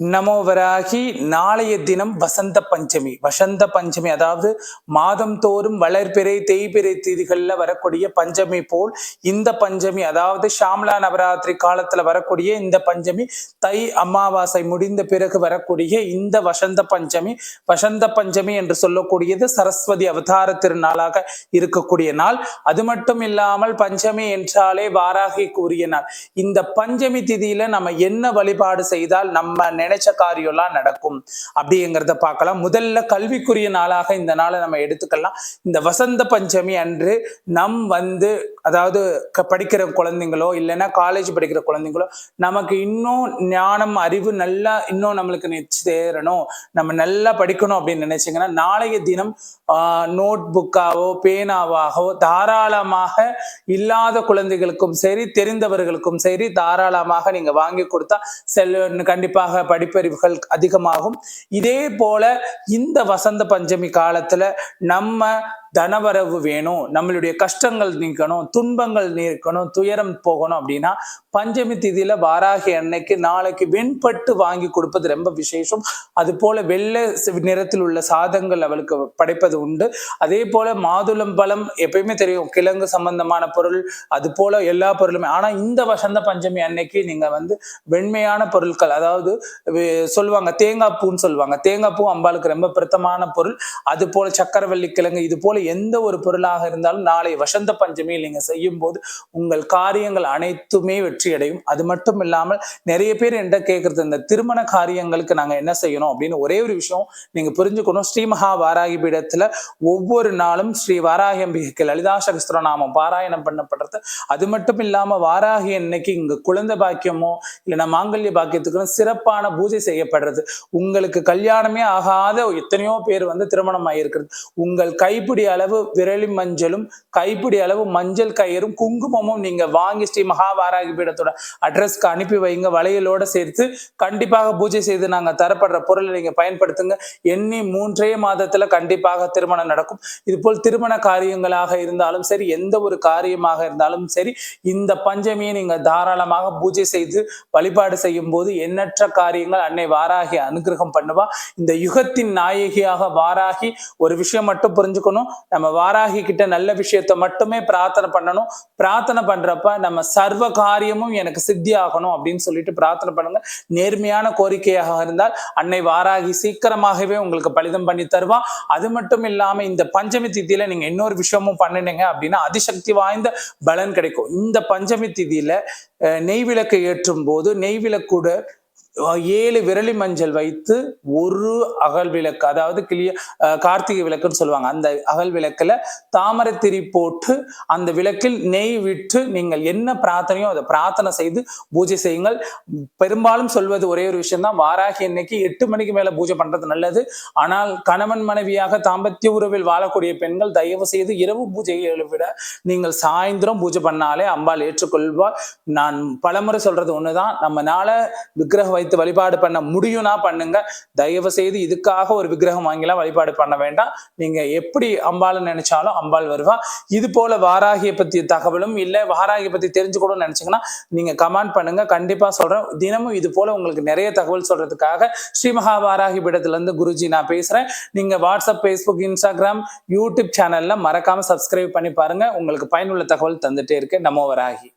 நமோவராகி நாளைய தினம் வசந்த பஞ்சமி. வசந்த பஞ்சமி அதாவது மாதம் தோறும் வளர்பிறை தேய்பிறை தீதிகளில் வரக்கூடிய பஞ்சமி போல் இந்த பஞ்சமி அதாவது ஷாம்லா நவராத்திரி காலத்துல வரக்கூடிய இந்த பஞ்சமி தை அமாவாசை முடிந்த பிறகு வரக்கூடிய இந்த வசந்த பஞ்சமி வசந்த பஞ்சமி என்று சொல்லக்கூடியது சரஸ்வதி அவதார திருநாளாக இருக்கக்கூடிய நாள். அது மட்டும் இல்லாமல் பஞ்சமி என்றாலே வாராகி கூறிய நாள். இந்த பஞ்சமி திதியில நம்ம என்ன வழிபாடு செய்தால் நம்ம நினைச்ச காரியம்லாம் நடக்கும். அப்படிங்கிறத பார்க்கலாம். முதல்ல கல்விக்குரிய நாளாக இந்த நாளை நம்ம எடுத்துக்கலாம். இந்த வசந்த பஞ்சமி அன்று நம் வந்து அதாவது படிக்கிற குழந்தைங்களோ இல்லைன்னா காலேஜ் படிக்கிற குழந்தைங்களோ நமக்கு இன்னும் ஞானம் அறிவு நல்லா இன்னும் நம்மளுக்கு நிச்சு சேரணும். நம்ம நல்லா படிக்கணும் அப்படின்னு நினைச்சீங்கன்னா நாளைய தினம் நோட் புக்காவோ பேனாவாகவோ தாராளமாக இல்லாத குழந்தைகளுக்கும் சரி தெரிந்தவர்களுக்கும் சரி தாராளமாக நீங்க வாங்கி கொடுத்தா செல் கண்டிப்பாக படிப்பறிவுகள் அதிகமாகும். இதே போல இந்த வசந்த பஞ்சமி காலத்துல நம்ம தனவரவு வேணும் நம்மளுடைய கஷ்டங்கள் நீக்கணும் துன்பங்கள் நீக்கணும் துயரம் போகணும் அப்படின்னா பஞ்சமி திதியில வாராகி அன்னைக்கு நாளைக்கு வெண்பட்டு வாங்கி கொடுப்பது ரொம்ப விசேஷம். அது போல வெள்ளை நிறத்தில் உள்ள சாதங்கள் அவளுக்கு படைப்பது உண்டு. அதே போல மாதுளம் பழம் எப்பயுமே தெரியும் கிழங்கு சம்பந்தமான பொருள் அது போல எல்லா பொருளுமே. ஆனா இந்த வசந்த பஞ்சமி அன்னைக்கு நீங்க வந்து வெண்மையான பொருட்கள் அதாவது சொல்லுவாங்க தேங்காய் பூன்னு சொல்லுவாங்க. தேங்காய் பூ அம்பாளுக்கு ரொம்ப பிரித்தமான பொருள். அது போல சக்கரவள்ளி கிழங்கு இது போல எந்த ஒரு பொருளாக இருந்தாலும் நாளை வசந்த பஞ்சமியில் நீங்க செய்யும் போது உங்கள் காரியங்கள் அனைத்துமே வெற்றி அடையும் அது மட்டும் இல்லாமல் நிறைய பேர் என்கிட்ட கேட்கறது இந்த திருமண காரியங்களுக்கு நாங்க என்ன செய்யணும் அப்படின்னு ஒரே ஒரு விஷயம் நீங்க புரிஞ்சுக்கணும். ஸ்ரீ மகா வாராகி பீடத்துல ஒவ்வொரு நாளும் ஸ்ரீ வாராகி அம்பிகைக்கு லலிதா சகஸ்திரநாமம் பாராயணம் பண்ணப்படுறது. அது மட்டும் இல்லாம வாராகி அன்னைக்கு இங்க குழந்தை பாக்கியமோ இல்லைன்னா மாங்கல்ய பாக்கியத்துக்கு சிறப்பான பூஜை செய்யப்படுறது. உங்களுக்கு கல்யாணமே ஆகாத எத்தனையோ பேர் வந்து திருமணம் ஆகியிருக்கிறது உங்கள் கைப்பிடி அளவு விரலி மஞ்சளும் கைப்பிடி அளவு மஞ்சள் கயிறும் குங்குமமும் நீங்க வாங்கி ஸ்ரீ மகாவாராகி பீடத்தோட அட்ரஸ்க்கு அனுப்பி வைங்க. வளையலோட சேர்த்து கண்டிப்பாக பூஜை செய்து நாங்க தரப்படுற பொருளை நீங்க பயன்படுத்துங்க. எண்ணி மூன்றே மாதத்துல கண்டிப்பாக திருமணம் நடக்கும். இது போல் திருமண காரியங்களாக இருந்தாலும் சரி எந்த ஒரு காரியமாக இருந்தாலும் சரி இந்த பஞ்சமியை நீங்க தாராளமாக பூஜை செய்து வழிபாடு செய்யும் போது எண்ணற்ற காரியங்கள் அன்னை வாராகி அனுகிரகம் பண்ணுவா. இந்த யுகத்தின் நாயகியாக வாராகி ஒரு விஷயம் மட்டும் புரிஞ்சுக்கணும். நம்ம வாராகி கிட்ட நல்ல விஷயத்த மட்டுமே பிரார்த்தனை பண்ணணும். பிரார்த்தனை பண்றப்ப நம்ம சர்வ காரியமும் எனக்கு சித்தி ஆகணும் அப்படின்னு சொல்லிட்டு பிரார்த்தனை பண்ணுங்க. நேர்மையான கோரிக்கையாக இருந்தால் அன்னை வாராகி சீக்கிரமாகவே உங்களுக்கு பலிதம் பண்ணி தருவா. அது மட்டும் இல்லாம இந்த பஞ்சமி திதியில நீங்க இன்னொரு விஷயமும் பண்ணினீங்க அப்படின்னா அதிசக்தி வாய்ந்த பலன் கிடைக்கும். இந்த பஞ்சமி திதியில அஹ், நெய் விளக்கு ஏற்றும் போது நெய் விளக்குட ஏழு விரலி மஞ்சள் வைத்து ஒரு அகல் விளக்கு அதாவது கிளிய கார்த்திகை விளக்குன்னு சொல்லுவாங்க. அந்த அகல் விளக்குல தாமரத்திரி போட்டு அந்த விளக்கில் நெய் விட்டு நீங்கள் என்ன பிரார்த்தனையோ அதை பிரார்த்தனை செய்து பூஜை செய்யுங்கள். பெரும்பாலும் சொல்வது ஒரே ஒரு விஷயம் தான் வாராகி இன்னைக்கு எட்டு மணிக்கு மேலே பூஜை பண்றது நல்லது. ஆனால் கணவன் மனைவியாக தாம்பத்திய உறவில் வாழக்கூடிய பெண்கள் தயவு செய்து இரவு பூஜையை விட நீங்கள் சாயந்தரம் பூஜை பண்ணாலே அம்பாள் ஏற்றுக்கொள்வாள். நான் பலமுறை சொல்றது ஒண்ணுதான். நம்மனால விக்கிரக வைத்து வழிபாடு பண்ண முடியும்னா பண்ணுங்க. தயவு செய்து இதுக்காக ஒரு விக்கிரகம் வாங்கிலாம் வழிபாடு பண்ண வேண்டாம். நீங்க எப்படி அம்பாளை நினைச்சாலும் அம்பாள் வருவா. இது போல வாராகிய பத்திய தகவலும் இல்ல. வாராகிய பத்தி தெரிஞ்சுக்கணும்னு நினைச்சீங்கன்னா நீங்க கமெண்ட் பண்ணுங்க. கண்டிப்பா சொல்றேன். தினமும் இது போல உங்களுக்கு நிறைய தகவல் சொல்றதுக்காக ஸ்ரீ மகா வாராகி பீடத்துல இருந்து குருஜி நான் பேசுறேன். நீங்க வாட்ஸ்அப் ஃபேஸ்புக் இன்ஸ்டாகிராம் யூடியூப் சேனல்ல மறக்காம சப்ஸ்கிரைப் பண்ணி பாருங்க. உங்களுக்கு பயனுள்ள தகவல் தந்துட்டே இருக்கேன் நமோ வராகி.